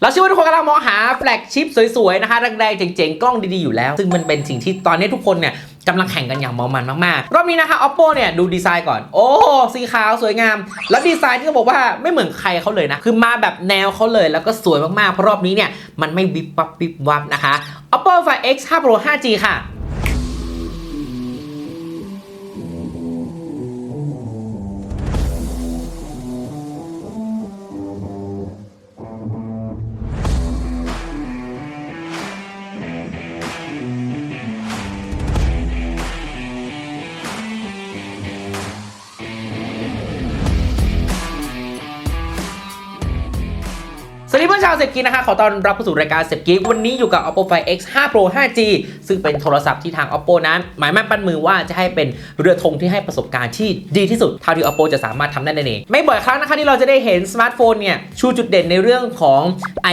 เราเชื่อว่าทุกคนกำลังมองหาแฟลกชิปสวยๆนะคะแรงๆเจ๋งๆ กล้องดีๆ อยู่แล้ว ซึ่งมันเป็นสิ่งที่ตอนนี้ทุกคนเนี่ยกำลังแข่งกันอย่างเมามันมากๆ รอบนี้นะคะ oppo เนี่ยดูดีไซน์ก่อน โอ้ สีขาวสวยงาม แล้วดีไซน์ที่เขาบอกว่าไม่เหมือนใครเขาเลยนะ คือมาแบบแนวเขาเลย แล้วก็สวยมากๆ เพราะรอบนี้เนี่ยมันไม่วิบวับวิบวับนะคะ oppo find x 5 pro 5g ค่ะ วัสดีเพื่อนชาวเซฟกีนะคะ ขอต้อนรับเข้าสู่รายการเซฟกีวันนี้อยู่กับ oppo find x 5 pro 5g ซึ่งเป็นโทรศัพท์ที่ทาง oppo นั้น หมายมั่นปั้นมือว่าจะให้เป็นเรือธงที่ให้ประสบการณ์ที่ดีที่สุดเท่าที่ oppo จะสามารถทำได้นั่นเองไม่บ่อยครั้งนะคะที่เราจะได้เห็นสมาร์ทโฟนเนี่ยชูจุดเด่นในเรื่องของ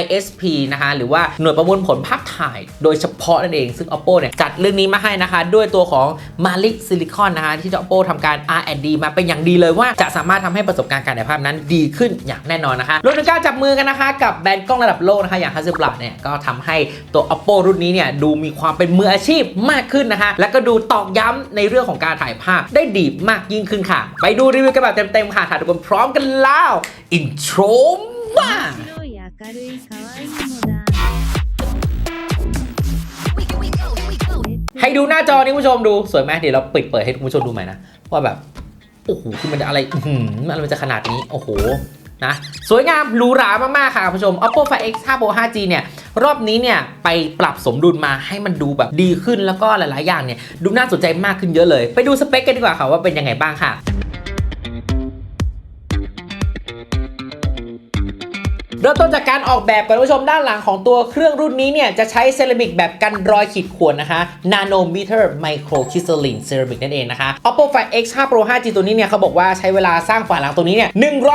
ISP นะคะ หรือว่าหน่วยประมวลผลภาพถ่าย โดยเฉพาะนั่นเอง ซึ่ง oppo เนี่ยจัดเรื่องนี้มาให้นะคะ ด้วยตัวของ Malik Silicon นะคะที่ oppo ทำการ R&D มาเป็นอย่างดีเลยว่าจะสามารถทำให้ประสบการณ์การถ่ายภาพนั้นดีขึ้นอย่างแน่นอนนะคะรวมถึงการจับมือกันนะคะกับับแบรนด์กล้องระดับโลกนะคะอย่างฮัซเซบลัเนี่ยก็ทำให้ตัว oppo รุ่นนี้เนี่ยดูมีความเป็นมืออาชีพมากขึ้นนะคะและก็ดูตอกย้ำในเรื่องของการถ่ายภาพได้ดีมากยิ่งขึ้นค่ะ ไปดูรีวิวกันแบบเต็มๆค่ะทุกคนพร้อมกันแล้วอินโทรมาให้ดูหน้าจอนี้คุณผู้ชมดูสวยไหมเดี๋ยวเราปิดเปิดให้คุณผู้ชมดูใหม่นะว่าแบบโอ้โหคือมันอะไรมันจะขนาดนี้โอ้โห นะสวยงามหรูหรามาก ๆ ค่ะคุณผู้ชม oppo find x 5 pro 5g เนี่ยรอบนี้เนี่ยไปปรับสมดุลมาให้มันดูแบบดีขึ้นแล้วก็หลาย ๆ อย่างเนี่ยดูน่าสนใจมากขึ้นเยอะเลย ไปดูสเปคกันดีกว่าค่ะว่าเป็นยังไงบ้างค่ะ เริ่มต้นจากการออกแบบก่อนคุณผู้ชมด้านหลังของตัวเครื่องรุ่นนี้เนี่ยจะใช้เซรามิกแบบกันรอยขีดข่วนนะคะ nanometer micro crystalline ceramic นั่นเองนะคะ oppo find x 5 pro 5g ตัวนี้เนี่ยเขาบอกว่าใช้เวลาสร้างฝาหลังตัวนี้เนี่ย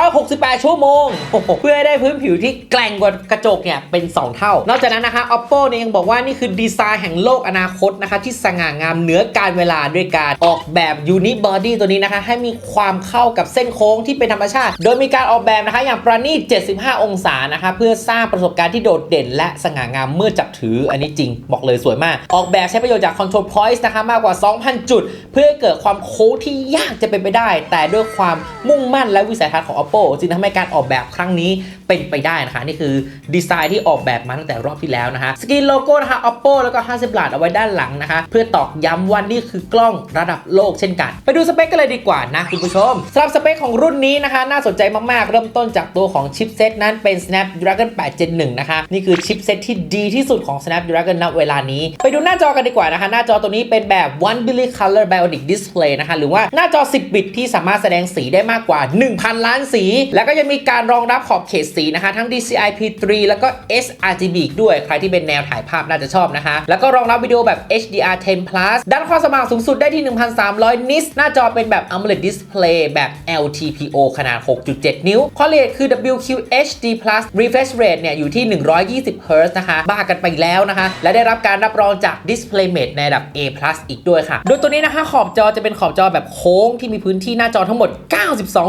168 ชั่วโมงโโเพื่อให้ได้พื้นผิวที่แกร่งกว่ากระจกเนี่ยเป็น 2 เท่า นอกจากนั้นนะคะ oppo เนี่ยยังบอกว่านี่คือดีไซน์แห่งโลกอนาคตนะคะที่สง่างามเหนือการเวลาด้วยการออกแบบ unibody ตัวนี้นะคะให้มีความเข้ากับเส้นโค้งที่เป็นธรรมชาติ โดยมีการออกแบบนะคะอย่างประณีต75 องศานะคะเพื่อสร้างประสบการณ์ที่โดดเด่น และสง่างามเมื่อจับถืออันนี้จริง บอกเลยสวยมาก ออกแบบใช้ประโยชน์จาก control points นะคะมากกว่า 2,000 จุด เพื่อเกิดความโค้งที่ยากจะเป็นไปได้ แต่ด้วยความมุ่งมั่นและวิสัยทัศน์ของ oppo จึงทำให้การออกแบบครั้งนี้เป็นไปได้นะคะ นี่คือดีไซน์ที่ออกแบบมาตั้งแต่รอบที่แล้วนะคะสกรีนโลโก้นะคะ oppo แล้วก็ Hasselblad เอาไว้ด้านหลังนะคะ เพื่อตอกย้ำว่านี่คือกล้องระดับโลกเช่นกัน ไปดูสเปคกันเลยดีกว่านะคุณผู้ชมสำหรับสเปคของรุ่นนี้นะคะ น่าสนใจมากๆ เริ่มต้นจากตัวของชิปเซตนั้นเป็น Snapdragon 8 Gen 1นะคะ นี่คือชิปเซ็ตที่ดีที่สุดของ Snapdragon ณเวลานี้ ไปดูหน้าจอกันดีกว่านะคะ หน้าจอตัวนี้เป็นแบบ1 billion color bionic display นะคะ หรือว่าหน้าจอ 10 บิตที่สามารถแสดงสีได้มากกว่า 1,000 ล้านสี แล้วก็ยังมีการรองรับขอบเขตสีนะคะ ทั้ง DCI P3 แล้วก็ sRGB ด้วย ใครที่เป็นแนวถ่ายภาพน่าจะชอบนะคะ แล้วก็รองรับวิดีโอแบบ HDR10 plus ด้านความสว่างสูงสุดได้ที่ 1,300 นิตหน้าจอเป็นแบบ AMOLED display แบบ LTPO ขนาด 6.7 นิ้ว Core rate คือ WQHD plus refresh rate เนี่ยอยู่ที่ 120 Hz นะคะ บ้ากันไปแล้วนะคะ และได้รับการรับรองจาก DisplayMate ในระดับ A+ อีกด้วยค่ะ โดยตัวนี้นะคะขอบจอจะเป็นขอบจอแบบโค้งที่มีพื้นที่หน้าจอทั้งหมด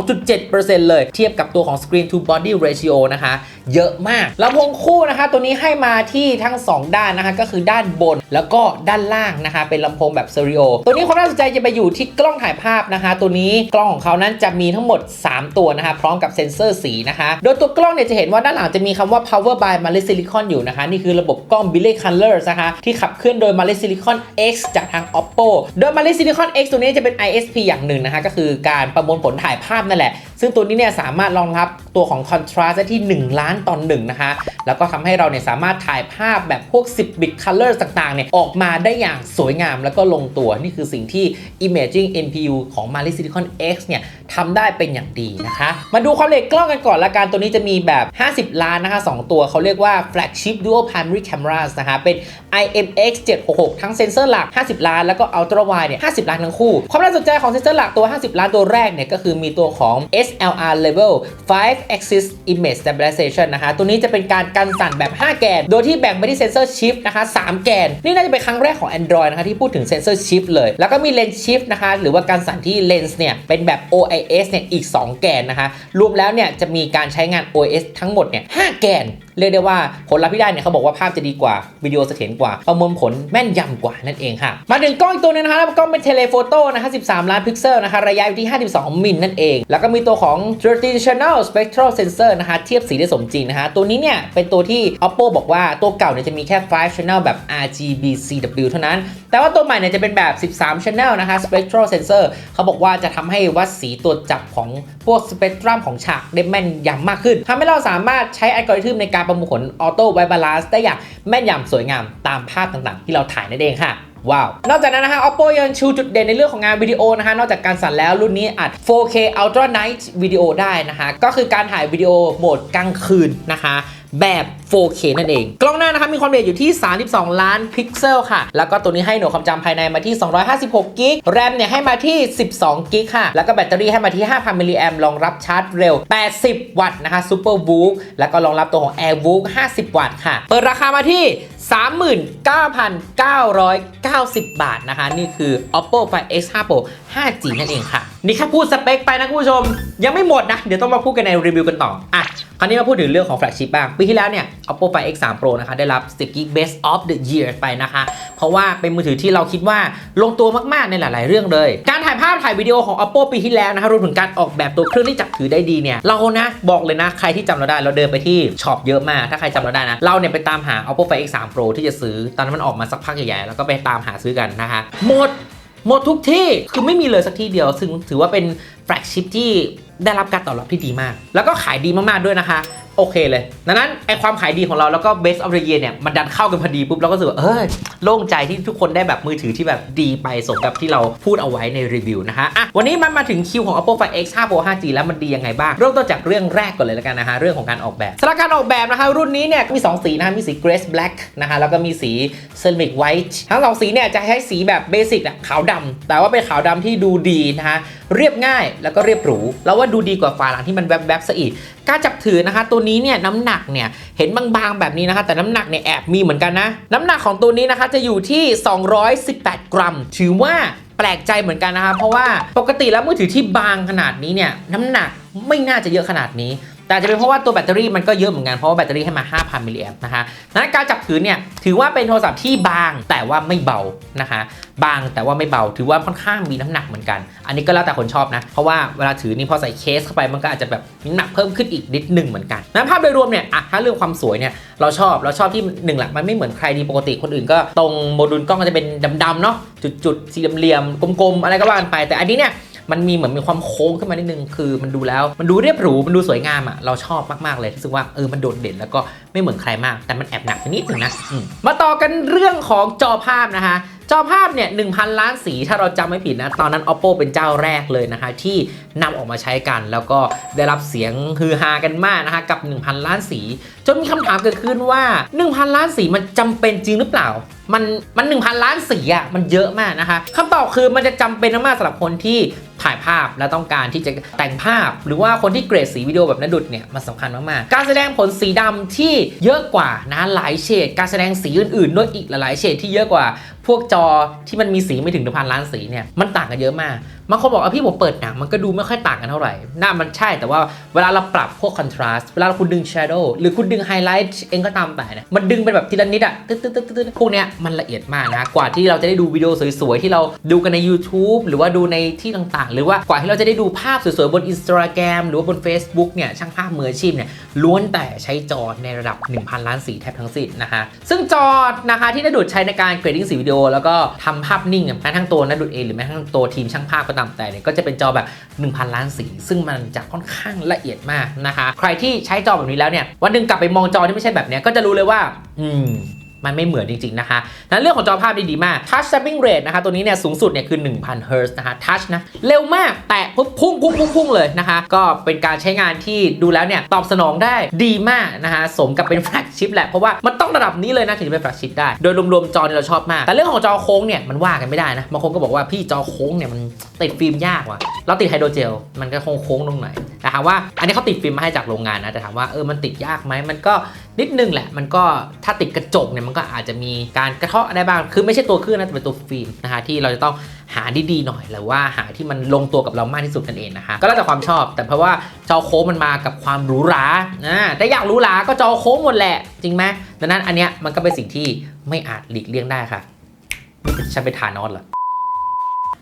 92.7%เลย เทียบกับตัวของ Screen to Body Ratio นะคะ เยอะมากลำโพงคู่นะคะ ตัวนี้ให้มาที่ทั้ง 2 ด้านนะคะ ก็คือด้านบนแล้วก็ด้านล่างนะคะ เป็นลำโพงแบบสเตอริโอตัวนี้ความน่าสนใจจะไปอยู่ที่กล้องถ่ายภาพนะคะ ตัวนี้กล้องของเขานั้นจะมีทั้งหมด 3 ตัวนะคะ พร้อมกับเซ็นเซอร์สีนะคะ โดยตัวกล้องเนี่ยจะเห็นว่าด้านหลังจะมีคำว่า power by m a l e Silicon อยู่นะคะ นี่คือระบบกล้อง b i l l e color นะคะที่ขับเคลื่อนโดย m a l e Silicon X จากทาง Oppo โดย m a l e Silicon X ตัวนี้จะเป็น ISP อย่างหนึ่งนะคะก็คือการประมวลผลถ่ายภาพนั่นแหละ ซึ่งตัวนี้เนี่ยสามารถรองรับตัวของ contrast ได้ที่ 1 ล้านต่อหนึ่งนะคะ แล้วก็ทำให้เราเนี่ยสามารถถ่ายภาพแบบพวก 10 bit color ต่างๆ เนี่ยออกมาได้อย่างสวยงามแล้วก็ลงตัว นี่คือสิ่งที่ Imaging NPU ของ Mali Silicon X เนี่ยทำได้เป็นอย่างดีนะคะ มาดูความละเอียดกล้องกันก่อนละกัน ตัวนี้จะมีแบบ 50 ล้านนะคะ 2 ตัวเขาเรียกว่า flagship dual primary cameras นะคะ เป็น IMX 766 ทั้งเซนเซอร์หลัก 50 ล้าน แล้วก็ ultra wide เนี่ย 50 ล้านทั้งคู่ ความน่าสนใจของเซนเซอร์หลักตัว 50 ล้านตัวแรกเนี่ยก็คือมีตัวของ SLR level 5 axis image stabilization นะคะตัวนี้จะเป็นการกันสั่นแบบ 5 แกน โดยที่แบ่งไปที่เซนเซอร์ชิฟนะคะ3แกน นี่น่าจะเป็นครั้งแรกของ Android นะคะที่พูดถึงเซนเซอร์ชิฟเลย แล้วก็มีเลนส์ชิฟนะคะหรือว่าการสั่นที่เลนส์เนี่ยเป็นแบบ OIS เนี่ยอีก 2 แกนนะคะรวมแล้วเนี่ยจะมีการใช้งาน OIS ทั้งหมดเนี่ย5แกนเรียกได้ว่าผลลัพธ์ที่ได้เนี่ยเขาบอกว่าภาพจะดีกว่าวิดีโอเสถียรกว่า ประมวลผลแม่นยำกว่านั่นเองค่ะ มาถึงกล้องอีกตัวหนึงนะคะแล้วกล้องเป็นเทเลโฟโต้นะคะ13 ล้านพิกเซลนะคะระยะอยู่ที่ 52 มิลนั่นเอง แล้วก็มีตัวของ traditional spectral sensor นะคะเทียบสีได้สมจริงนะคะตัวนี้เนี่ยเป็นตัวที่ oppo บอกว่าตัวเก่าเนี่ยจะมีแค่ 5 channel แบบ RGB CW เท่านั้น แต่ว่าตัวใหม่เนี่ยจะเป็นแบบ 13 channel นะคะ spectral sensor เขาบอกว่าจะทำให้วัดสีตัวจับของพวกสเปกตรัมของฉากได้แม่นยำมากขึ้นทำให้เราสามารถใช้อัลกอริทึมในการประมวลผลออโต้ไวบาลานซ์ได้อย่างแม่นยำสวยงามตามภาพต่างๆ ที่เราถ่ายนั่นเองค่ะว้าว นอกจากนั้นนะคะ oppo ยังชูจุดเด่นในเรื่องของงานวิดีโอนะคะ นอกจากการสั่นแล้วรุ่นนี้อัด 4K Ultra Night วิดีโอได้นะคะ ก็คือการถ่ายวิดีโอโหมดกลางคืนนะคะ แบบ 4K นั่นเอง กล้องหน้านะคะมีความละเอียดอยู่ที่ 32 ล้านพิกเซลค่ะ แล้วก็ตัวนี้ให้หน่วยความจำภายในมาที่ 256กิกแรมเนี่ยให้มาที่ 12กิกค่ะ แล้วก็แบตเตอรี่ให้มาที่ 5,000มิลลิแอมรองรับชาร์จเร็ว 80 วัตต์นะคะ Super v o o แล้วก็รองรับตัวของ Air v o o 50 วัตต์ค่ะ เปิดราคามาที่ 39,990 บาทนะคะ นี่คือ oppo find x5 pro 5g นั่นเองค่ะ นี่แค่พูดสเปคไปนะคุณผู้ชม ยังไม่หมดนะ เดี๋ยวต้องมาพูดกันในรีวิวกันต่ออะ คราวนี้มาพูดถึงเรื่องของแฟลกชิพบ้าง ปีที่แล้วเนี่ย oppo find x3 pro นะคะ ได้รับสกิก best of the year ไปนะคะ เพราะว่าเป็นมือถือที่เราคิดว่าลงตัวมากๆในหลาย ๆ เรื่องเลย การถ่ายภาพถ่ายวิดีโอของ oppo ปีที่แล้วนะคะรวมถึงการออกแบบตัวเครื่องที่จับถือได้ดีเนี่ย เรานะบอกเลยนะใครที่จำเราได้เราเดินไปที่ช็อปเยอะมากถ้าใครจำเราได้นะเราเนี่ยไปตามหา oppo find x3 pro ที่จะซื้อตอนนั้นมันออกมาสักพักใหญ่ๆแล้วก็ไปตามหาซื้อกันนะคะหมดหมดทุกที่คือไม่มีเลยสักที่เดียว ซึ่งถือว่าเป็นแฟลกชิพที่ ได้รับการตอบรับที่ดีมาก แล้วก็ขายดีมากๆด้วยนะคะ โอเคเลยดังนั้นไอความขายดีของเราแล้วก็ best of the year เนี่ยมันดันเข้ากันพอดีปุ๊บเราก็รู้สึกว่าเออโล่งใจที่ทุกคนได้แบบมือถือที่แบบดีไปสมกับที่เราพูดเอาไว้ในรีวิวนะคะอะวันนี้มันมาถึงคิวของ oppo find x 5 pro 5g แล้วมันดียังไงบ้าง เริ่มต้นจากเรื่องแรกก่อนเลยแล้วกันนะคะเรื่องของการออกแบบสำหรับการออกแบบนะคะรุ่นนี้เนี่ยมี 2 สีนะคะมีสี grace black นะคะแล้วก็มีสี ceramic white ทั้งสองสีเนี่ยจะใช้สีแบบเบสิกอะขาวดำแต่ว่าเป็นขาวดำที่ดูดีนะคะเรียบง่ายแล้วก็เรียบหรูแล้วว่าดูดีกว่าฝาหลังที่มันแวบๆซะอีก การจับถือนะคะ ตัวนี้เนี่ยน้ำหนักเนี่ยเห็นบางๆแบบนี้นะคะ แต่น้ำหนักเนี่ยแอบมีเหมือนกันนะ น้ำหนักของตัวนี้นะคะจะอยู่ที่ 218 กรัม ถือว่าแปลกใจเหมือนกันนะคะ เพราะว่าปกติแล้วมือถือที่บางขนาดนี้เนี่ยน้ำหนักไม่น่าจะเยอะขนาดนี้ แต่จะเป็นเพราะว่าตัวแบตเตอรี่มันก็เยอะเหมือนกันเพราะว่าแบตเตอรี่ให้มา 5,000มิลลิแอมป์นะคะนั้นการจับถือเนี่ยถือว่าเป็นโทรศัพท์ที่บางแต่ว่าไม่เบานะคะบางแต่ว่าไม่เบาถือว่าค่อนข้างมีน้ำหนักเหมือนกัน อันนี้ก็แล้วแต่คนชอบนะเพราะว่าเวลาถือนี่พอใส่เคสเข้าไปมันก็อาจจะแบบน้ำหนักเพิ่มขึ้นอีกนิดหนึ่งเหมือนกันนั้นภาพโดยรวมเนี่ยอะถ้าเรื่องความสวยเนี่ยเราชอบเราชอบที่หนึ่งแหละมันไม่เหมือนใครดีปกติคนอื่นก็ตรงโมดูลกล้องก็จะเป็นดำๆเนาะจุดๆสี่เหลี่ยมๆกลมๆอะไรก็ว่ากันไปแต่อันนี้เนี่ย มันมีเหมือนมีความโค้งขึ้นมานิดนึงคือมันดูแล้วมันดูเรียบหรูมันดูสวยงามอะ่ะเราชอบมากๆเลยรู้สึกว่าเออมันโดดเด่นแล้วก็ไม่เหมือนใครมาก แต่มันแอบหนักนิดนึงนะมมาต่อกันเรื่องของจอภาพนะคะจอภาพเนี่ย1,000 ล้านสีถ้าเราจำไม่ผิดนะ ตอนนั้น oppo เป็นเจ้าแรกเลยนะคะ ที่นำออกมาใช้กัน แล้วก็ได้รับเสียงฮือฮากันมากนะคะ กับ 1,000 ล้านสี จนมีคำถามเกิดขึ้นว่า 1,000 ล้านสีมันจำเป็นจริงหรือเปล่า มันมัน 1,000 ล้านสีอะมันเยอะมากนะคะคำตอบคือมันจะจำเป็นมากๆสำหรับคนที่ ถ่ายภาพและต้องการที่จะแต่งภาพ หรือว่าคนที่เกรดสีวิดีโอแบบนดุดเนี่ยมันสำคัญมากๆ การแสดงผลสีดำที่เยอะกว่านะหลายเฉดการแสดงสีอื่นๆ ด้วยอีกหลายเฉดที่เยอะกว่า พวกจอที่มันมีสีไม่ถึงพันล้านสีเนี่ยมันต่างกันเยอะมาก บางคนบอกว่าพี่ผมเปิดหนังมันก็ดูไม่ค่อยต่างกันเท่าไหร่น่ามันใช่แต่ว่าเวลาเราปรับพวกคอนทราสต์เวลาคุณดึง Shadow หรือคุณดึงไฮไลท์เองก็ตามแต่เนี่ยมันดึงเป็นแบบทีละนิดอะตึ๊ดตึ๊ดตึ๊ดตึ๊ดพวกเนี้ยมันละเอียดมากนะกว่าที่เราจะได้ดูวิดีโอสวยๆ ที่เราดูกันใน YouTube หรือว่าดูในที่ต่างๆ หรือว่ากว่าที่เราจะได้ดูภาพสวยๆ บน Instagram หรือว่าบน Facebook เนี่ยช่างภาพมืออาชีพเนี่ยล้วนแต่ใช้จอในระดับ 1,000 ล้านสีแทบทั้งสิ้นนะคะซึ่งจอนะคะที่นดูดใช้ในการเกรดดิ้งสีวิดีโอแล้วก็ทำภาพนิ่งแม้ทั้งตัวนดูดเองหรือแม้ทั้งตัวทีมช่างภาพก็ตามแต่เนี่ยก็จะเป็นจอแบบ 1,000 ล้านสี ซึ่งมันจะค่อนข้างละเอียดมากนะคะ ใครที่ใช้จอแบบนี้แล้วเนี่ยวันหนึ่งกลับไปมองจอที่ไม่ใช่แบบเนี้ยก็จะรู้เลยว่า อืม มันไม่เหมือนจริงๆนะคะนั้นเรื่องของจอภาพดีดีมาก Touch Tapping Rate นะคะ ตัวนี้เนี่ยสูงสุดเนี่ยคือ 1,000 Hz นะคะ Touch นะ เร็วมาก แตะปุ๊บพุ่งพุ่งพุ่งพุ่งเลยนะคะ ก็เป็นการใช้งานที่ดูแล้วเนี่ย ตอบสนองได้ดีมากนะคะสมกับเป็นแฟลกชิปแหละ เพราะว่ามันต้องระดับนี้เลยนะถึงจะเป็นแฟลกชิปได้ โดยรวมๆ จอเนี่ยเราชอบมาก แต่เรื่องของจอโค้งเนี่ยมันว่ากันไม่ได้นะ บางคนก็บอกว่าพี่จอโค้งเนี่ยมันติดฟิล์มยากว่ะ เราติดไฮโดรเจลมันก็คงโค้งตรงไหนแต่ถามว่า อันนี้เขาติดฟิล์มมาให้จากโรงงานนะ แต่ถามว่าเออมันติดยากไหมมันก็นิดนึงแหละ มันก็ถ้าติดกระจกเนี่ยมันก็อาจจะมีการกระเทาะได้บ้าง คือไม่ใช่ตัวเครื่องนะแต่เป็นตัวฟิล์มนะคะที่เราจะต้องหาดีๆหน่อยหรือว่าหาที่มันลงตัวกับเรามากที่สุดกันเองนะคะก็แล้วแต่ความชอบ แต่เพราะว่าจอโค้งมันมากับความหรูหรานะแต่อยากหรูหราก็จอโค้งหมดแหละ จริงไหมดังนั้นอันเนี้ยมันก็เป็นสิ่งที่ไม่อาจหลีกเลี่ยงได้ค่ะฉันเป็นทานอสเหรอ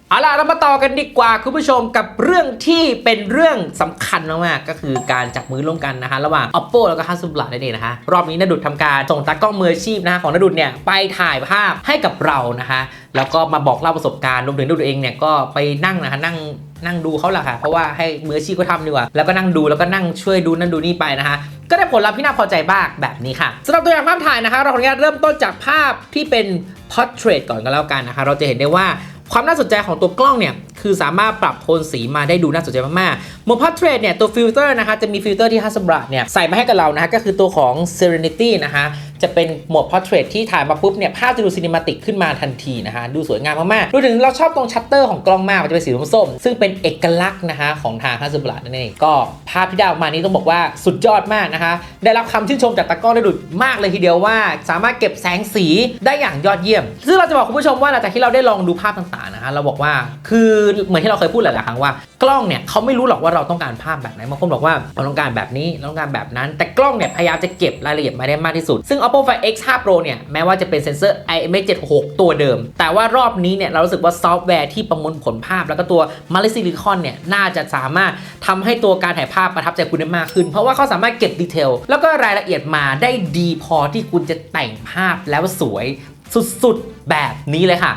เอาล่ะเรามาต่อกันดีกว่าคุณผู้ชมกับเรื่องที่เป็นเรื่องสำคัญมากๆก็คือการจับมือร่วมกันนะคะ ระหว่าง oppo แล้วก็ hasselblad นั่นเองนะคะ รอบนี้นดุดทำการส่งตากล้องมืออาชีพนะคะของนดุดเนี่ยไปถ่ายภาพให้กับเรานะคะ แล้วก็มาบอกเล่าประสบการณ์รวมถึงนดุดเองเนี่ยก็ไปนั่งนะคะนั่งนั่งดูเขาแหละค่ะ เพราะว่าให้มืออาชีพก็ทำดีกว่า แล้วก็นั่งดูแล้วก็นั่งช่วยดูนั่นดูนี่ไปนะคะ ก็ได้ผลลัพธ์ที่น่าพอใจบ้างแบบนี้ค่ะสำหรับตัวอย่างภาพถ่ายนะคะ เราขออนุญาตเริ่มต้นจากภาพที่เป็น portrait ก่อนก็แล้วกันนะคะ เราจะเห็นได้ว่า ความน่าสนใจของตัวกล้องเนี่ย คือสามารถปรับโทนสีมาได้ดูน่าสนใจมากๆโมด portrait เนี่ยตัวฟิลเตอร์นะคะจะมีฟิลเตอร์ที่ Hasselblad เนี่ยใส่มาให้กับเรานะฮะก็คือตัวของ Serenity นะคะจะเป็นโหมด portrait ที่ถ่ายมาปุ๊บเนี่ยภาพจะดู cinematic ขึ้นมาทันทีนะคะดูสวยงามมากๆรวมถึงเราชอบตรงชัตเตอร์ของกล้องมากมันจะเป็นสีส้มๆซึ่งเป็นเอกลักษณ์นะคะของทาง Hasselblad นั่นเองก็ภาพที่ได้ออกมานี้ต้องบอกว่าสุดยอดมากนะคะ ได้รับคำชื่นชมจากตากล้องได้ดุดมากเลยทีเดียวว่า สามารถเก็บแสงสีได้อย่างยอดเยี่ยม ซึ่งเราจะบอกคุณผู้ชมว่าหลังจากที่เราได้ลองดูภาพต่างๆนะเราบอกว่าคือเหมือนที่เราเคยพูดหลายๆครั้งว่า กล้องเนี่ยเขาไม่รู้หรอกว่าเราต้องการภาพแบบไหนบางคนบอกว่าเราต้องการแบบนี้เราต้องการแบบนั้น แต่กล้องเนี่ยพยายามจะเก็บรายละเอียดมาได้มากที่สุด ซึ่ง Oppo Find X5 Pro เนี่ยแม้ว่าจะเป็นเซ็นเซอร์ IMX76 ตัวเดิม แต่ว่ารอบนี้เนี่ยเรารู้สึกว่าซอฟต์แวร์ที่ประมวลผลภาพ แล้วก็ตัว m a l i s i l i c o n เนี่ยน่าจะสามารถทำให้ตัวการถ่ายภาพประทับใจคุณได้มากขึ้น เพราะว่าเขาสามารถเก็บดีเทลแล้วก็รายละเอียดมาได้ดีพอที่คุณจะแต่งภาพแล้วสวยสุดๆ แบบนี้เลยค่ะ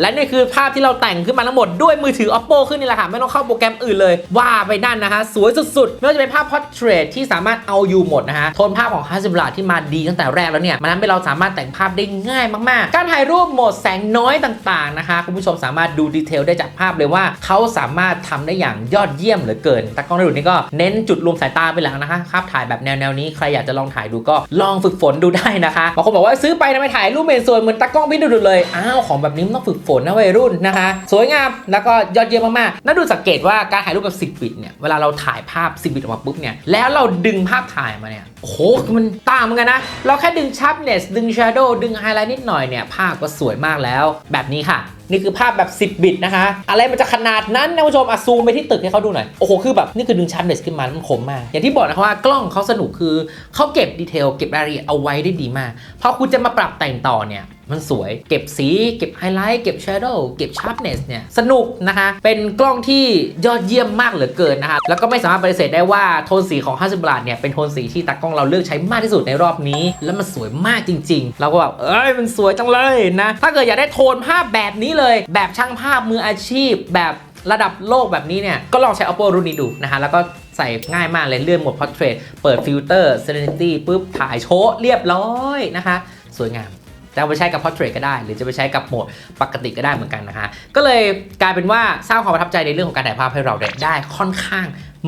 และนี่คือภาพที่เราแต่งขึ้นมาทั้งหมดด้วยมือถือ oppo ขึ้นนี่แหละค่ะไม่ต้องเข้าโปรแกรมอื่นเลย ว่าไปนั่นนะคะสวยสุดๆ ไม่ว่าจะเป็นภาพ portrait ที่สามารถเอาอยู่หมดนะคะโทนภาพของ Hasselblad ที่มาดีตั้งแต่แรกแล้วเนี่ยมันทำให้เราสามารถแต่งภาพได้ง่ายมากๆ การถ่ายรูปโหมดแสงน้อยต่างๆนะคะคุณผู้ชมสามารถดูดีเทลได้จากภาพเลยว่าเขาสามารถทำได้อย่างยอดเยี่ยมเหลือเกินต่กล้องในรุ่นนี้ก็เน้นจุดรวมสายตาไปแล้วนะคะภาพถ่ายแบบแนวๆนี้ใครอยากจะลองถ่ายดูก็ลองฝึกฝนดูได้นะคะบางคนบอกว่าซื้อไปทำไมถ่ายรูปเมนสวยเหมือนตากล้องพี่ดูดเลยอ้าวของแบบนี้มันต้องฝึกฝนนะวัยรุ่นนะคะ สวยงามแล้วก็ยอดเยี่ยมมากๆน่าดูสังเกตว่าการถ่ายรูปแบบ 10 บิตเนี่ยเวลาเราถ่ายภาพ 10 บิตออกมาปุ๊บเนี่ยแล้วเราดึงภาพถ่ายมาเนี่ยโอ้โหมันต่างเหมือนกันนะ เราแค่ดึง sharpness ดึง shadow ดึง highlight นิดหน่อยเนี่ยภาพก็สวยมากแล้วแบบนี้ค่ะนี่คือภาพแบบ 10 บิตนะคะ อะไรมันจะขนาดนั้นนะคุณผู้ชมอะซูมไปที่ตึกให้เขาดูหน่อย โอ้โห คือแบบ นี่คือดึงชันเนสขึ้นมา มันคมมาก อย่างที่บอกนะคะว่ากล้องเขาสนุกคือเขาเก็บดีเทล เก็บรายละเอียดเอาไว้ได้ดีมาก พอคุณจะมาปรับแต่งต่อเนี่ย มันสวย เก็บสี เก็บไฮไลท์ เก็บ shadow เก็บ sharpness เนี่ย สนุกนะคะ เป็นกล้องที่ยอดเยี่ยมมากเหลือเกินนะคะ แล้วก็ไม่สามารถปฏิเสธได้ว่าโทนสีของ Hasselblad เนี่ยเป็นโทนสีที่ตากล้องเราเลือกใช้มากที่สุดในรอบนี้ แล้วมันสวยมากจริง ๆ เราก็แบบเอ้ยมันสวยจังเลยนะ ถ้าเกิดอยากได้โทนภาพแบบนี้เลย แบบช่างภาพมืออาชีพแบบระดับโลกแบบนี้เนี่ย ก็ลองใช้ Oppo รุ่นนี้ดูนะคะแล้วก็ใส่ง่ายมากเลย เลื่อนโหมด Portrait เปิดฟิลเตอร์ Serenity ปุ๊บ ถ่ายโชว์เรียบร้อยนะคะ สวยงาม จะไปใช้กับ portrait ก็ได้ หรือจะไปใช้กับโหมดปกติก็ได้เหมือนกันนะคะ ก็เลยกลายเป็นว่าสร้างความประทับใจในเรื่องของการถ่ายภาพให้เราได้ค่อนข้าง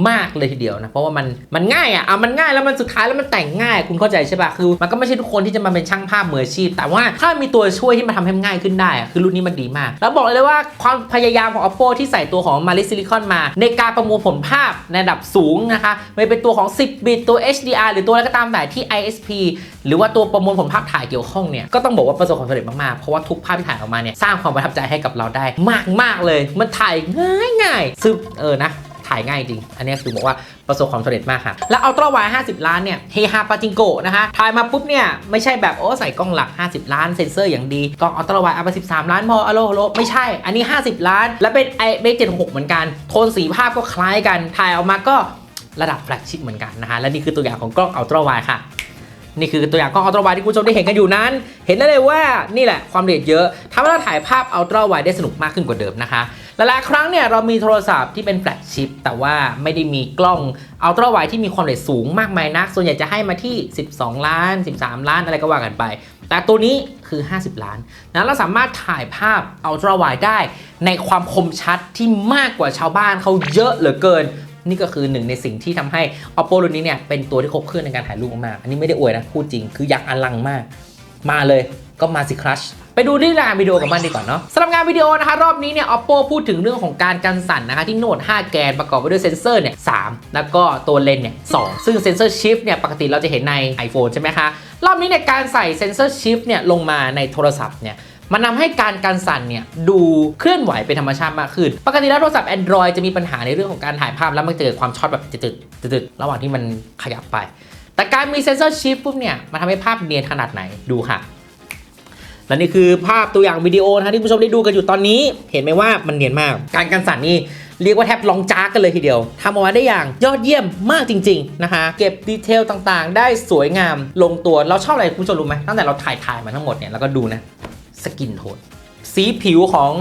มากเลยทีเดียวนะ เพราะว่ามันมันง่ายอะอะมันง่ายแล้วมันสุดท้ายแล้วมันแต่งง่าย คุณเข้าใจใช่ปะคือ มันก็ไม่ใช่ทุกคนที่จะมาเป็นช่างภาพมืออาชีพ แต่ว่าถ้ามีตัวช่วยที่มาทำให้มันง่ายขึ้นได้อะคือรุ่นนี้มันดีมาก แล้วบอกเลยว่าความพยายามของ oppo ที่ใส่ตัวของ m a l i Silicon มา ในการประมวลผลภาพในระดับสูงนะคะไม่เป็นตัวของ 10 บิตตัว HDR หรือตัวอะไรก็ตามแต่ที่ ISP หรือว่าตัวประมวลผลภาพถ่ายเกี่ยวข้องเนี่ยก็ต้องบอกว่าประสบความสำเร็จมากๆเพราะว่าทุกภาพที่ถ่ายออกมาเนี่ยสร้างความประทับใจให้กับเราได้ มากๆเลย มันถ่ายง่ายๆซึ่งเออนะ ถ่ายง่ายจริง อันนี้คือบอกว่าประสบความสำเร็จมากค่ะ แล้วอัลตร้าไว50ล้านเนี่ยเฮฮาปาจิงโกะนะคะ ถ่ายมาปุ๊บเนี่ย ไม่ใช่แบบโอ้ใส่กล้องหลัก 50 ล้านเซ็นเซอร์อย่างดีกล้องอัลตร้าไวเอาไป13ล้านพออะโลโลไม่ใช่ อันนี้ 50 ล้าน แล้วเป็น i เบ76เหมือนกัน โทนสีภาพก็คล้ายกัน ถ่ายออกมาก็ระดับแฟลกชิพเหมือนกันนะคะ และนี่คือตัวอย่างของกล้องอัลตร้าไวค่ะนี่คือตัวอย่างกล้องอัลตร้าไวที่คุณผู้ชมได้เห็นกันอยู่นั้น เห็นได้เลยว่านี่แหละความละเอียดเยอะทำให้เราถ่ายภาพอัลตร้าไวได้สนุกมากขึ้นกว่าเดิมนะคะ หลายๆครั้งเนี่ยเรามีโทรศัพท์ที่เป็นแฟลชชิปแต่ว่าไม่ได้มีกล้องอัลตร้าไวด์ที่มีความละเอียดสูงมากมายนัก ส่วนใหญ่จะให้มาที่ 12 ล้าน 13 ล้านอะไรก็ว่ากันไป แต่ตัวนี้คือ 50 ล้านนั้นเราสามารถถ่ายภาพอัลตร้าไวด์ได้ ในความคมชัดที่มากกว่าชาวบ้านเขาเยอะเหลือเกินนี่ก็คือหนึ่งในสิ่งที่ทำให้ Oppo รุ่นนี้เนี่ยเป็นตัวที่ครบเครื่องในการถ่ายรูปมาก อันนี้ไม่ได้อวยนะ พูดจริง คืออยากอลังมาก มาเลยก็มาสิครัช ไปดูที่งานวิดีโอกับมันดีกว่าเนาะสำหรับงานวิดีโอนะคะรอบนี้เนี่ย Oppo พูดถึงเรื่องของการกันสั่นนะคะที่โหนด5แกนประกอบไปด้วยเซนเซอร์เนี่ย3แล้วก็ตัวเลนเนี่ย2ซึ่งเซนเซอร์ชิฟเนี่ยปกติเราจะเห็นใน iPhone ใช่ไหมคะรอบนี้เนี่ยการใส่เซนเซอร์ชิฟเนี่ยลงมาในโทรศัพท์เนี่ยมันทำให้การการสั่นเนี่ยดูเคลื่อนไหวเป็นธรรมชาติมากขึ้น ปกติแล้วโทรศัพท์ Android จะมีปัญหาในเรื่องของการถ่ายภาพแล้วมันจะเกิดความช็อตแบบจืดๆจืดๆระหว่างที่มันขยับไป แต่การมีเซนเซอร์ชิปปุ๊บเนี่ยมันทำให้ภาพเนียนขนาดไหนดูค่ะ และนี่คือภาพตัวอย่างวิดีโอนะที่ผู้ชมได้ดูกันอยู่ตอนนี้ เห็นไหมว่ามันเนียนมาก การกันสั่นนี่เรียกว่าแทบลองจ้ากันเลยทีเดียวทำออกมาได้อย่างยอดเยี่ยมมากจริง ๆ นะคะ เก็บดีเทลต่างๆ ได้สวยงามลงตัวเราชอบอะไรคุณผู้ชมรู้ไหมตั้งแต่เราถ่ายถ่ายมาทั้งหมดเนี่ยแล้วก็ดูนะสกินโทนสีผิวของ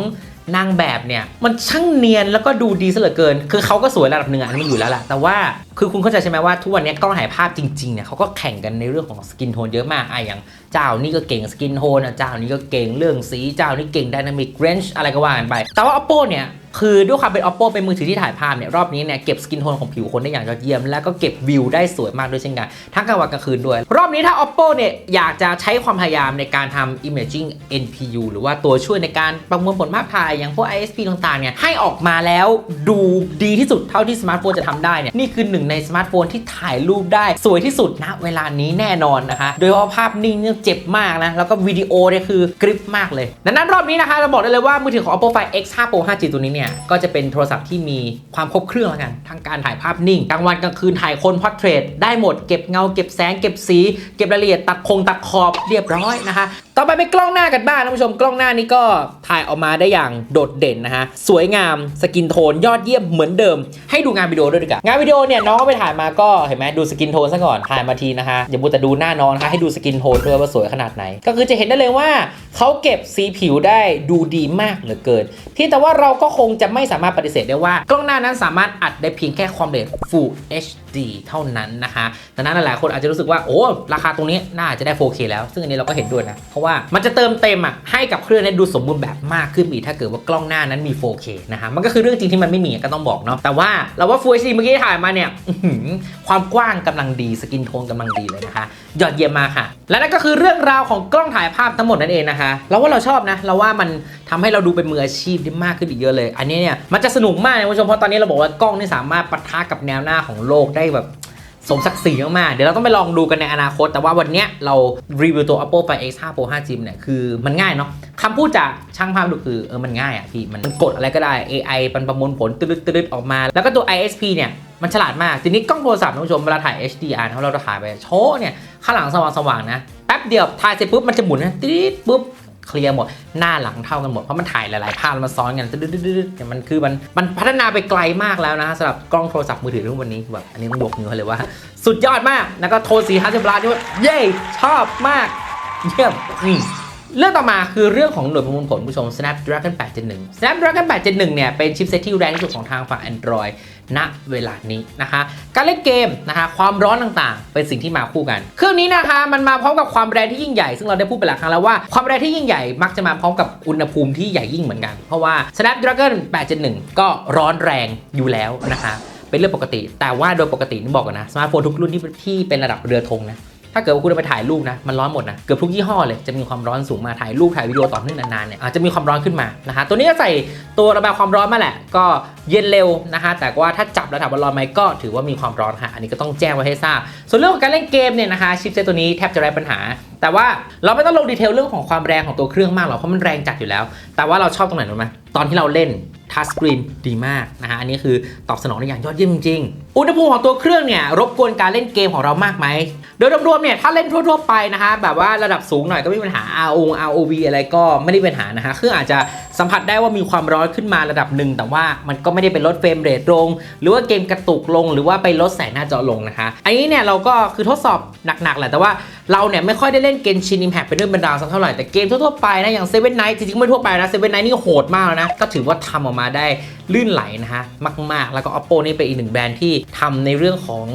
นางแบบเนี่ยมันช่างเนียนแล้วก็ดูดีซะเหลือเกิน คือเขาก็สวยระดับหนึ่งอะอันนี้มันอยู่แล้วแหละแต่ว่าคือคุณเข้าใจใช่ไหมว่าทุกวันนี้กล้องถ่ายภาพจริงๆเนี่ยเขาก็แข่งกันในเรื่องของสกินโทนเยอะมากไอ้อย่างเจ้านี่ก็เก่งสกินโทนเจ้านี่ก็เก่งเรื่องสีเจ้านี่เก่งไดนามิกเรนจ์อะไรก็ว่ากันไป แต่ว่า Oppo เนี่ยคือด้วยความเป็น Oppo เป็นมือถือที่ถ่ายภาพเนี่ยรอบนี้เนี่ยเก็บสกินโทนของผิวคนได้อย่างยอดเยี่ยม แล้วก็เก็บวิวได้สวยมากด้วยเช่นกัน ทั้งกลางวันกลางคืนด้วย รอบนี้ถ้า Oppo เนี่ยอยากจะใช้ความพยายามในการทำ Imaging NPU หรือว่าตัวช่วยในการประมวลผลภาพถ่ายอย่างพวก ISP ต่างๆเนี่ยให้ออกมาแล้วดูดีที่สุดเท่าที่สมาร์ทโฟนจะทำได้เนี่ยนี่คือหนึ่งในสมาร์ทโฟนที่ถ่ายรูปได้สวยที่สุดณเวลานี้แน่นอนนะคะโดยเฉพาะภาพนิ่งเนี่ยเจ็บมากนะแล้วก็วิดีโอเนี่ยคือกริปมากเลยดังนั้นรอบนี้นะคะเราบอกได้เลยว่ามือถือของ Oppo Find X5 Pro 5G ตัวนี้เนี่ยก็จะเป็นโทรศัพท์ที่มีความครบเครื่องแล้วกันทั้งการถ่ายภาพนิ่งกลางวันกลางคืนถ่ายคนพอร์เทรตได้หมดเก็บเงาเก็บแสงเก็บสี เก็บรายละเอียดตัดคงตัดขอบเรียบร้อยนะคะ ต่อไปเป็นกล้องหน้ากันบ้างท่านผู้ชมกล้องหน้านี้ก็ถ่ายออกมาได้อย่างโดดเด่นนะฮะสวยงามสกินโทนยอดเยี่ยมเหมือนเดิม ให้ดูงานวิดีโอด้วยดีกว่างานวิดีโอเนี่ยน้องก็ไปถ่ายมาก็เห็นไหมดูสกินโทนซะก่อนถ่ายมาทีนะคะอย่ามัวแต่ดูหน้าน้องนะคะให้ดูสกินโทนด้วยว่าสวยขนาดไหน ก็คือจะเห็นได้เลยว่าเขาเก็บสีผิวได้ดูดีมากเหลือเกินเพียงแต่ว่าเราก็คงจะไม่สามารถปฏิเสธได้ว่ากล้องหน้านั้นสามารถอัดได้เพียงแค่ความเร็ว Full HD เท่านั้นนะคะดังนั้นหลายๆคนอาจจะรู้สึกว่าโอ้ราคาตรงนี้น่าจะได้ 4K แล้ว ซึ่งอันนี้เราก็เห็นด้วยนะเพราะว่ามันจะเติมเต็มอะให้กับเครื่องนี้ดูสมบูรณ์แบบมากขึ้นอีกถ้าเกิดว่ากล้องหน้านั้นมี 4K นะคะมันก็คือเรื่องจริงที่มันไม่มีก็ต้องบอกเนาะแต่ว่าเราว่า Full HD เมื่อกี้ถ่ายมาเนี่ยความกว้างกำลังดีสกินโทนกำลังดีเลยนะคะยอดเยี่ยมมากค่ะ และนั่นก็คือเรื่องราวของกล้องถ่ายภาพทั้งหมดนั่นเองนะคะเราว่าเราชอบนะเราว่ามันทำให้เราดูเป็นมืออาชีพได้มากขึ้นอีกเยอะเลย อันนี้เนี่ยมันจะสนุกมากนะคุณผู้ชมเพราะตอนนี้เราบอกว่ากล้องนี่สามารถปะทะกับแนวหน้าของโลกได้แบบ สมศักดิ์ศรีมากๆ เดี๋ยวเราต้องไปลองดูกันในอนาคต แต่ว่าวันนี้เรารีวิวตัว Oppo Find X5 Pro 5G เนี่ยคือมันง่ายเนาะคำพูดจากช่างภาพดูคือเออมันง่ายอะพี่ มันกดอะไรก็ได้ AI มันประมวลผลตืดๆๆออกมา แล้วก็ตัว ISP เนี่ยมันฉลาดมาก ทีนี้กล้องโทรศัพท์ท่านผู้ชมเวลาถ่าย HDR ถ้าเราถ่ายไปโชว์เนี่ยข้างหลังสว่างๆนะแป๊บเดียวถ่ายเสร็จปุ๊บมันจะหมุนนะติ๊ดปุ๊บ เคลียร์หมด หน้าหลังเท่ากันหมด เพราะมันถ่ายหลายๆ ภาพมันซ้อนกันตืดๆๆๆเนี่ยมันคือมันมันพัฒนาไปไกลมากแล้วนะสำหรับกล้องโทรศัพท์มือถือรุ่นวันนี้แบบอันนี้ต้องบอกนิ้วเลยว่า สุดยอดมากแล้วก็โทรสีฮัสเซบลาที่ว่าเย้ชอบมาก เยี่ยม เรื่องต่อมาคือเรื่องของหน่วยประมวลผลผู้ชม Snapdragon 8 Gen 1 Snapdragon 8 Gen 1เนี่ย เป็นชิปเซตที่แรงที่สุดของทางฝั่ง Android ณเวลานี้นะคะ การเล่นเกมนะคะ ความร้อนต่างๆ เป็นสิ่งที่มาคู่กัน เครื่องนี้นะคะ มันมาพร้อมกับความแรงที่ยิ่งใหญ่ ซึ่งเราได้พูดไปหลายครั้งแล้วว่า ความแรงที่ยิ่งใหญ่มักจะมาพร้อมกับอุณหภูมิที่ใหญ่ยิ่งเหมือนกัน เพราะว่า Snapdragon 8 Gen 1ก็ร้อนแรงอยู่แล้วนะคะ เป็นเรื่องปกติ แต่ว่าโดยปกตินี่บอกก่อนนะ สมาร์ทโฟนทุกรุ่นที่ที่เป็นระดับเรือธงนะ ถ้าเกิดว่าคุณไปถ่ายรูปนะมันร้อนหมดนะเกือบทุกยี่ห้อเลยจะมีความร้อนสูงมาถ่ายรูปถ่ายวิดีโอต่อเนื่องนานๆเนี่ยอาจจะมีความร้อนขึ้นมานะคะตัวนี้ก็ใส่ตัวระบายความร้อนมาแหละ ก็เย็นเร็วนะคะแต่ว่าถ้าจับแล้วถามว่าร้อนไหมก็ถือว่ามีความร้อนค่ะอันนี้ก็ต้องแจ้งไว้ให้ทราบ ส่วนเรื่องของการเล่นเกมเนี่ยนะคะชิปเซตตัวนี้แทบจะไร้ปัญหา แต่ว่าเราไม่ต้องลงดีเทลเรื่องของความแรงของตัวเครื่องมากหรอกเพราะมันแรงจัดอยู่แล้ว แต่ว่าเราชอบตรงไหนรู้ไหมตอนที่เราเล่นทัชสกรีนดีมากนะฮะ อันนี้คือตอบสนองได้อย่างยอดเยี่ยมจริงๆอุณหภูมิของตัวเครื่องเนี่ย รบกวนการเล่นเกมของเรามากไหม โดยรวมๆเนี่ยถ้าเล่นทั่วๆไปนะคะแบบว่าระดับสูงหน่อยก็ไม่มีปัญหา RO ROV อะไรก็ไม่ได้ปัญหานะคะเครื่องอาจจะ สัมผัสได้ว่ามีความร้อนขึ้นมาระดับหนึ่งแต่ว่ามันก็ไม่ได้เป็นลดเฟรมเรทลง หรือว่าเกมกระตุกลง หรือว่าไปลดแสงหน้าจอลงนะคะ อันนี้เนี่ยเราก็คือทดสอบหนักๆแหละแต่ว่าเราเนี่ยไม่ค่อยได้เล่นเกมชินอิมแพคเป็นเรื่องเป็นราวสักเท่าไหร่แต่เกมทั่วๆไปนะอย่างเซเว่นไนท์จริงๆไม่ทั่วไปนะเซเว่นไนท์นี่โหดมากแล้วนะก็ถือว่าทำออกมาได้ลื่นไหลนะคะมาก ๆ แล้วก็ Oppo นี่เป็นอีกหนึ่งแบรนด์ที่ทำในเรื่องของ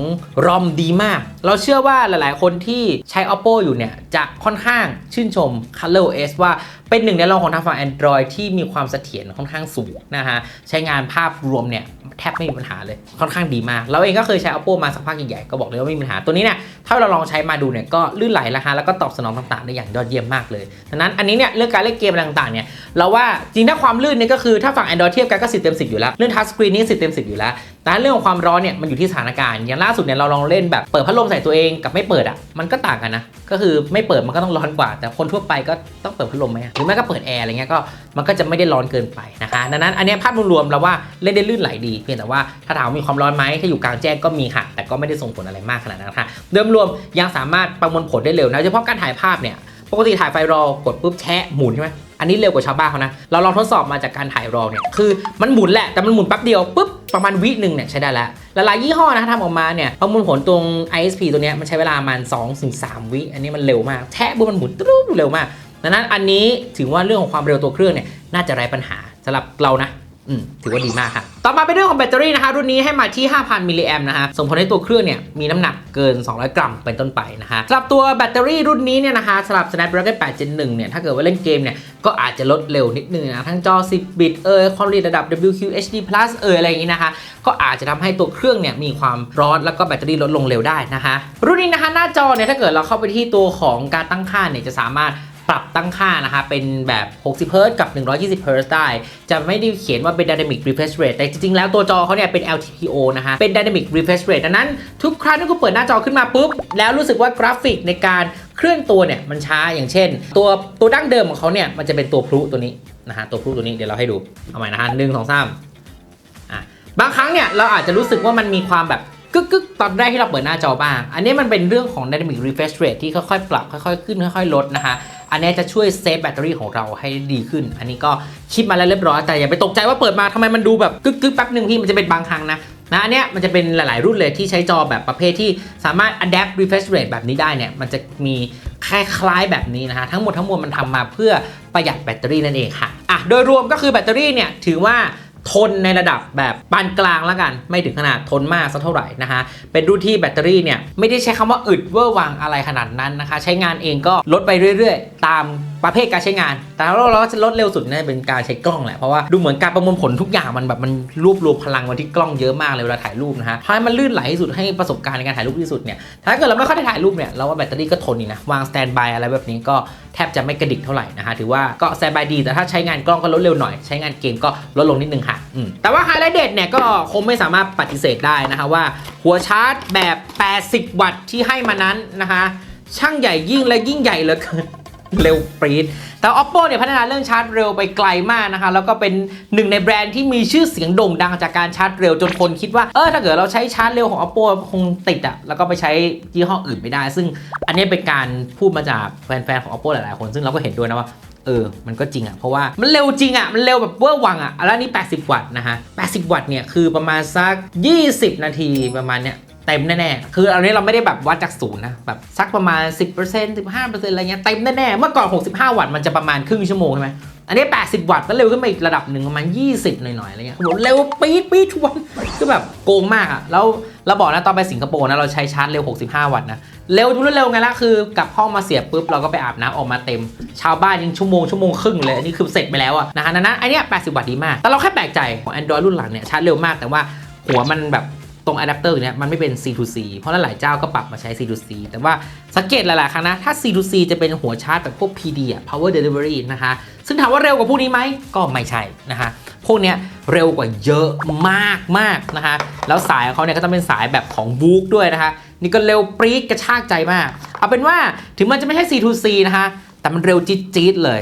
รอมดีมาก เราเชื่อว่าหลายๆ คนที่ใช้ Oppo อยู่เนี่ยจะค่อนข้างชื่นชม ColorOS ว่าเป็นหนึ่งในรองของทางฝั่ง Android ที่มีความเสถียรค่อนข้างสูงนะฮะใช้งานภาพรวมเนี่ยแทบไม่มีปัญหาเลยค่อนข้างดีมาก เราเองก็เคยใช้ Oppo มาสักพักใหญ่ๆก็บอกเลยว่าไม่มีปัญหาตัวนี้เนี่ยถ้าเราลองใช้มาดูเนี่ยก็ลื่นไหลราคาแล้วก็ตอบสนองต่างๆได้อย่างยอดเยี่ยมมากเลยดังนั้นอันนี้เนี่ยเรื่องการเล่นเกมต่างๆเนี่ยเราว่าจริงถ้าความลื่นเนี่ยก็คือถ้าฝั่ง Android เทียบกันก็10เต็ม10อยู่แล้วเรื่องทัชสกรีนนี่10เต็ม10อยู่แล้ว แต่เรื่องของความร้อนเนี่ยมันอยู่ที่สถานการณ์อย่างล่าสุดเนี่ยเราลองเล่นแบบเปิดพัดลมใส่ตัวเองกับไม่เปิดอะมันก็ต่างกันนะก็คือไม่เปิดมันก็ต้องร้อนกว่า แต่คนทั่วไปก็ต้องเปิดพัดลมไหมหรือไม่ก็เปิดแอร์อะไรเงี้ยก็มันก็จะไม่ได้ร้อนเกินไปนะคะดังนั้นอันนี้ภาพรวมๆเราว่าเล่นได้ลื่นไหลดีเพียงแต่ว่าถ้าถามว่ามีความร้อนไหมถ้าอยู่กลางแจ้งก็มีค่ะแต่ก็ไม่ได้ส่งผลอะไรมากขนาดนั้นนะคะเดิมรวมยังสามารถประมวลผลได้เร็วนะเฉพาะการถ่ายภาพเนี่ยปกติถ่ายไฟรอกดปุ๊บแชะหมุนใช่ไหม อันนี้เร็วกว่าชาวบ้านเขานะ เราลองทดสอบมาจากการถ่ายรอเนี่ย คือมันหมุนแหละ แต่มันหมุนแป๊บเดียวปุ๊บ ประมาณวิหนึ่งเนี่ยใช้ได้แล้ว หลายๆยี่ห้อนะทำออกมาเนี่ยประมวลผลตรง ISP ตัวเนี้ยมันใช้เวลาประมาณ2ถึง3วิ อันนี้มันเร็วมาก แทะบุมันหมุนตุ๊บเร็วมากดังนั้นอันนี้ถือว่าเรื่องของความเร็วตัวเครื่องเนี่ยน่าจะไร้ปัญหาสำหรับเรานะ อืมถือว่าดีมากค่ะ ต่อมาเป็นเรื่องของแบตเตอรี่นะคะ รุ่นนี้ให้มาที่ 5,000 มิลลิแอมนะคะส่งผลให้ตัวเครื่องเนี่ย มีน้ำหนักเกิน 200 กรัมเป็นต้นไปนะคะสำหรับตัวแบตเตอรี่รุ่นนี้เนี่ยนะคะสำหรับ Snapdragon 8 Gen 1เนี่ย ถ้าเกิดว่าเล่นเกมเนี่ย ก็อาจจะลดเร็วนิดนึงนะ ทั้งจอ 10 บิต เอยความละเอียดระดับ WQHD+ เอยอะไรอย่างนี้นะคะ ก็อาจจะทำให้ตัวเครื่องเนี่ยมีความร้อนแล้วก็แบตเตอรี่ลดลงเร็วได้นะคะ รุ่นนี้นะคะหน้าจอเนี่ยถ้าเกิดเราเข้าไปที่ตัวของการตั้งค่าเนี่ยจะสามารถ ปรับตั้งค่านะคะ เป็นแบบ 60 Hz กับ 120 Hz ได้ จะไม่ได้เขียนว่าเป็น Dynamic Refresh Rate แต่จริงๆ แล้วตัวจอเขาเนี่ยเป็น LTPO นะคะ เป็น Dynamic Refresh Rate ดังนั้น ทุกครั้งที่คุณเปิดหน้าจอขึ้นมาปุ๊บ แล้วรู้สึกว่ากราฟิกในการเคลื่อนตัวเนี่ยมันช้าอย่างเช่น ตัวตัวดั้งเดิมของเขาเนี่ยมันจะเป็นตัวพลุตัวนี้นะฮะตัวพลุตัวนี้เดี๋ยวเราให้ดูเอาใหม่นะฮะหนึ่งสองสามอะบางครั้งเนี่ยเราอาจจะรู้สึกว่ามันมีความแบบ กึกกึกตอนแรกที่เราเปิดหน้าจอบ้าง อันนี้มันเป็นเรื่องของ dynamic refresh rate ที่ค่อยๆ ปรับค่อยๆ ขึ้นค่อยๆ ลดนะคะ อันนี้จะช่วยเซฟแบตเตอรี่ของเราให้ดีขึ้น อันนี้ก็คิดมาแล้วเรียบร้อย แต่อย่าไปตกใจว่าเปิดมาทำไมมันดูแบบกึกกึกแป๊บหนึ่งพี่มันจะเป็นบางครั้งนะนะอันเนี้ยมันจะเป็นหลาย ๆ รุ่นเลยที่ใช้จอแบบประเภทที่สามารถ adapt refresh rate แบบนี้ได้เนี่ย มันจะมีคล้าย ๆ แบบนี้นะฮะ ทั้งหมดทั้งมวลมันทำมาเพื่อประหยัดแบตเตอรี่นั่นเองค่ะ อะ โดยรวมก็คือแบตเตอรี่เนี่ย ถือว่า ทนในระดับแบบปานกลางแล้วกัน ไม่ถึงขนาดทนมากสักเท่าไหร่นะคะเป็นรุ่นที่แบตเตอรี่เนี่ย ไม่ได้ใช้คำว่าอึดเวอร์วังอะไรขนาดนั้นนะคะ ใช้งานเองก็ลดไปเรื่อยๆ ตาม ประเภทการใช้งาน แต่เราเราจะลดเร็วสุดน่าจะเป็นการใช้กล้องแหละ เพราะว่าดูเหมือนการประมวลผลทุกอย่างมันแบบมันรวบรวมพลังมาที่กล้องเยอะมากเลยเวลาถ่ายรูปนะฮะให้มันลื่นไหลที่สุดให้ประสบการณ์ในการถ่ายรูปที่สุดเนี่ย ถ้าเกิดเราไม่ค่อยได้ถ่ายรูปเนี่ยเราว่าแบตเตอรี่ก็ทนนี่นะ วางสแตนบายอะไรแบบนี้ก็แทบจะไม่กระดิกเท่าไหร่นะคะถือว่าก็สแตนบายดี แต่ถ้าใช้งานกล้องก็ลดเร็วหน่อย ใช้งานเกมก็ลดลงนิดนึงค่ะอืมแต่ว่าไฮไลท์เด็ดเนี่ยก็คงไม่สามารถปฏิเสธได้นะคะว่าหัวชาร์จแบบ 80 วัตต์ที่ให้มานั้นนะคะช่างใหญ่ยิ่งและยิ่งใหญ่เหลือเกิน เร็วปรี๊ดแต่ oppo เนี่ยพัฒนาเรื่องชาร์จเร็วไปไกลมากนะคะ แล้วก็เป็นหนึ่งในแบรนด์ที่มีชื่อเสียงโด่งดังจากการชาร์จเร็วจนคนคิดว่าเออถ้าเกิดเราใช้ชาร์จเร็วของ oppo คงติดอะแล้วก็ไปใช้ยี่ห้ออื่นไม่ได้ ซึ่งอันนี้เป็นการพูดมาจากแฟนๆของ oppo หลายๆคน ซึ่งเราก็เห็นด้วยนะว่าเออ มันก็จริงอะเพราะว่ามันเร็วจริงอะมันเร็วแบบเวอร์วังอะแล้วนี่ 80 วัตต์นะฮะ 80 วัตต์เนี่ย คือประมาณสัก 20 นาทีประมาณเนี้ย เต็มแน่ๆ คืออันนี้เราไม่ได้แบบวัดจากศูนย์นะ แบบสักประมาณ 10% 15%อะไรเงี้ยเต็มแน่ๆ เมื่อก่อน 65 วัตต์มันจะประมาณครึ่งชั่วโมงใช่ไหมอันนี้ 80 วัตต์ก็เร็วขึ้นมาอีกระดับหนึ่งประมาณ 20 หน่อยๆ อะไรเงี้ยเร็วปี๊ดปี๊ดทุกวันคือแบบโกงมากอะแล้วเราบอกนะตอนไปสิงคโปร์นะเราใช้ชาร์จเร็ว 65 วัตต์นะ เร็วรวดเร็วไงละคือกลับห้องมาเสียบปุ๊บเราก็ไปอาบน้ำออกมาเต็ม ชาวบ้านยังชั่วโมงชั่วโมงครึ่งเลย อันนี้คือเสร็จไปแล้วอะนะฮะนั้นอันเนี้ย80 วัตต์ดีมาก แต่เราแค่แปลกใจของ Android รุ่นหลังเนี่ยชาร์จเร็วมากแต่ว่าหัวมันแบบ ตรงอะแดปเตอร์เนี่ยมันไม่เป็น C to C เพราะหลายเจ้าก็ปรับมาใช้ C to C แต่ว่าสังเกตหลาย ๆ ครั้งนะ ถ้า C to C จะเป็นหัวชาร์จแบบพวก PD อะ Power Delivery นะคะ ซึ่งถามว่าเร็วกว่าพวกนี้ไหม ก็ไม่ใช่นะคะพวกเนี้ยเร็วกว่าเยอะมากมากนะคะแล้วสายของเขาเนี่ยก็จะเป็นสายแบบของ w o o ด้วยนะคะ นี่ก็เร็วปรี๊ดกระชากใจมาก เอาเป็นว่าถึงมันจะไม่ใช่ C to C นะคะแต่มันเร็วจี๊ดๆเลย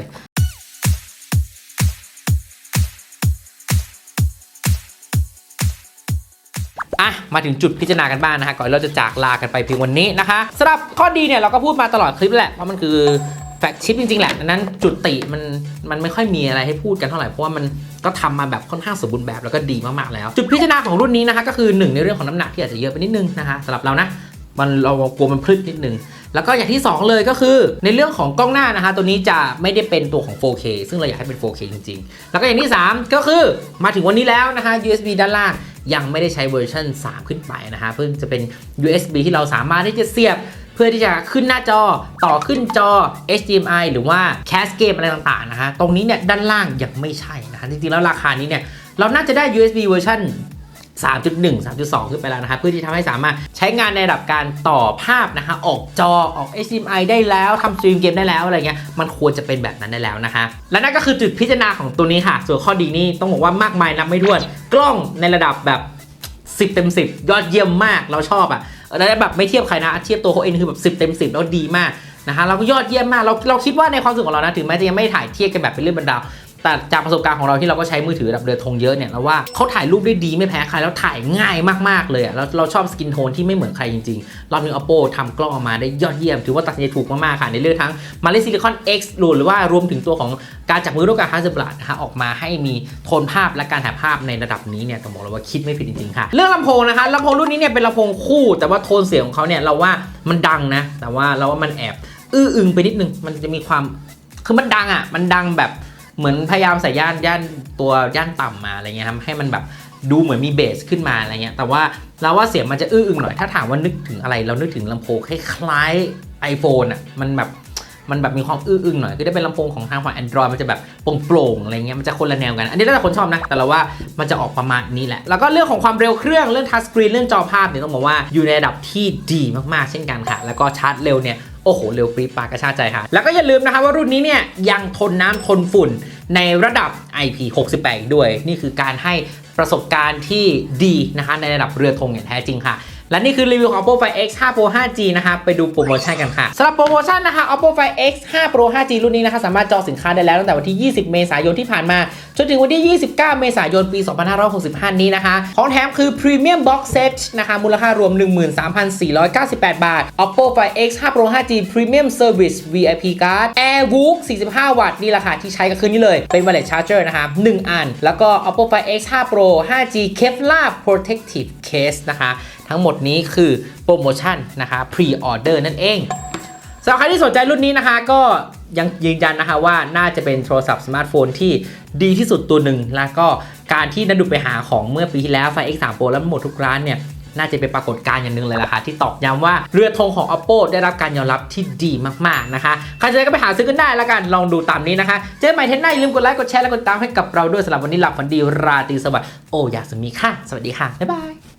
อะมาถึงจุดพิจารณากันบ้างนะฮะก่อนเราจะจากลากันไปเพียงวันนี้นะคะสำหรับข้อดีเนี่ยเราก็พูดมาตลอดคลิปแหละเพราะมันคือแฟกชิปจริงๆแหละดังนั้นจุดติมันมันไม่ค่อยมีอะไรให้พูดกันเท่าไหร่เพราะว่ามันก็ทำมาแบบค่อนข้างสมบูรณ์แบบแล้วก็ดีมากๆแล้ว จุดพิจารณาของรุ่นนี้นะคะก็คือหนึ่งในเรื่องของน้ำหนักที่อาจจะเยอะไปนิดนึงนะคะสำหรับเรานะมันเรากลัวมันพลึดนิดนึง แล้วก็อย่างที่ 2 เลยก็คือ ในเรื่องของกล้องหน้านะคะ ตัวนี้จะไม่ได้เป็นตัวของ 4K ซึ่งเราอยากให้เป็น 4K จริงๆ แล้วก็อย่างที่ 3 ก็คือมาถึงวันนี้แล้วนะคะ USB ด้านล่าง ยังไม่ได้ใช้เวอร์ชัน3 ขึ้นไปนะฮะเพิ่งจะเป็น USB ที่เราสามารถที่จะเสียบเพื่อที่จะขึ้นหน้าจอต่อขึ้นจอ HDMI หรือว่า Cascade อะไรต่างๆนะฮะตรงนี้เนี่ยด้านล่างยังไม่ใช่นะฮะจริงๆแล้วราคานี้เนี่ยเราน่าจะได้ USB เวอร์ชัน 3.1 3.2 ขึ้นไปแล้วนะคะเพื่อที่ทำให้สามารถใช้งานในระดับการต่อภาพนะคะออกจอออก HDMI ได้แล้วทำสตรีมเกมได้แล้วอะไรเงี้ยมันควรจะเป็นแบบนั้นได้แล้วนะคะและนั่นก็คือจุดพิจารณาของตัวนี้ค่ะ ส่วนข้อดีนี่ต้องบอกว่ามากมายนับไม่ถ้วน กล้องในระดับแบบ 10 เต็ม 10 ยอดเยี่ยมมากเราชอบอะแล้วแบบไม่เทียบใครนะเทียบตัวเขาเองคือแบบ10 เต็ม 10 แล้วดีมากนะคะเราก็ยอดเยี่ยมมากเราเราคิดว่าในความสึกของเรานะถึงแม้จะยังไม่ถ่ายเทียบกันแบบเป็นเรื่องบรรดา แต่จากประสบการณ์ของเราที่เราก็ใช้มือถือดับเรือธงเยอะเนี่ยเราว่าเขาถ่ายรูปได้ดีไม่แพ้ใครแล้วถ่ายง่ายมากๆเลยแล้วเราชอบสกินโทนที่ไม่เหมือนใครจริงๆ รอบนี้ oppo ทำกล้องออกมาได้ยอดเยี่ยม ถือว่าตัดสินใจถูกมากๆค่ะในเรื่องทั้งมาเลซิลิคอน X หรือว่ารวมถึงตัวของการจับมือร่วมกับ Hasselblad นะคะออกมาให้มีโทนภาพและการถ่ายภาพในระดับนี้เนี่ยต้องบอกเลยว่าคิดไม่ผิดจริงๆค่ะ เรื่องลำโพงนะคะลำโพงรุ่นนี้เนี่ยเป็นลำโพงคู่ แต่ว่าโทนเสียงของเขาเนี่ยเราว่ามันดังนะแต่ว่าเราว่ามันแอบ อื้ออึงไปนิดนึงมันจะมีความคือมันดังอะมันดังแบบ เหมือนพยายามใส่ย่านย่านตัวย่านต่ำมาอะไรเงี้ยทำให้มันแบบดูเหมือนมีเบสขึ้นมาอะไรเงี้ยแต่ว่าเราว่าเสียงมันจะอื้ออึงหน่อยถ้าถามว่านึกถึงอะไรเรานึกถึงลำโพงคล้ายๆ iPhone อะมันแบบ มันแบบมีความอื้ออึงหน่อยคือถ้เป็นลำโพงของทางฝั่ง Android มันจะแบบโปร่งๆอะไรเงี้ยมันจะคนละแนวกัน อันนี้แล้วแต่คนชอบนะ แต่เราว่ามันจะออกประมาณนี้แหละ แล้วก็เรื่องของความเร็วเครื่องเรื่องทัชสกรีนเรื่องจอภาพเนี่ยต้องบอกว่าอยู่ในระดับที่ดีมากๆ เช่นกันค่ะ แล้วก็ชาร์จเร็วเนี่ยโอ้โห เร็วปรี๊ดปากกระชากใจค่ะ แล้วก็อย่าลืมนะคะว่ารุ่นนี้เนี่ยยังทนน้ำทนฝุ่นในระดับ IP68 ด้วย นี่คือการให้ประสบการณ์ที่ดีนะคะในระดับเรือธงอย่างแท้จริงค่ะ และนี่คือรีวิวของ Oppo Find X 5 Pro 5G นะคะไปดูโปรโมชั่นกันค่ะสำหรับโปรโมชั่นนะคะ Oppo Find X 5 Pro 5G รุ่นนี้นะคะสามารถจองสินค้าได้แล้วตั้งแต่วันที่ 20 เมษายนที่ผ่านมา จนถึงวันที่ 29 เมษายนปี 2565 นี้นะคะ ของแถมคือ Premium Box Set นะคะมูลค่ารวม 13,498 บาท Oppo Find X 5 Pro 5G Premium Service VIP Card AirWook 45 วัตต์นี่แหละค่ะที่ใช้ก็คือนี่เลยเป็น Wireless Charger นะคะ1อัน แล้วก็ Oppo Find X 5 Pro 5G Kevlar Protective Case นะคะ ทั้งหมดนี้คือโปรโมชั่นนะคะ Pre-order นั่นเองสำหรับใครที่สนใจรุ่นนี้นะคะก็ยังยืนยันนะคะว่าน่าจะเป็นโทรศัพท์สมาร์ทโฟนที่ดีที่สุดตัวหนึ่ง แล้วก็การที่นัดดูไปหาของเมื่อปีที่แล้วไฟ X3 Pro แล้วหมดทุกร้านเนี่ยน่าจะเป็นปรากฏการณ์อย่างหนึ่งเลยล่ะค่ะที่ตอกย้ำว่าเรือธงของ Oppo ได้รับการยอมรับที่ดีมากๆนะคะใครจะก็ไปหาซื้อกันได้แล้วกันลองดูตามนี้นะคะเจอกันใหม่เทนหน้าอย่าลืมกดไลค์กดแชร์และกดติดตามให้กับเราด้วยสำหรับวันนี้หลับฝันดีราตรีสวัสดิ์โออยากสมีค่ะ สวัสดีค่ะบ๊ายบาย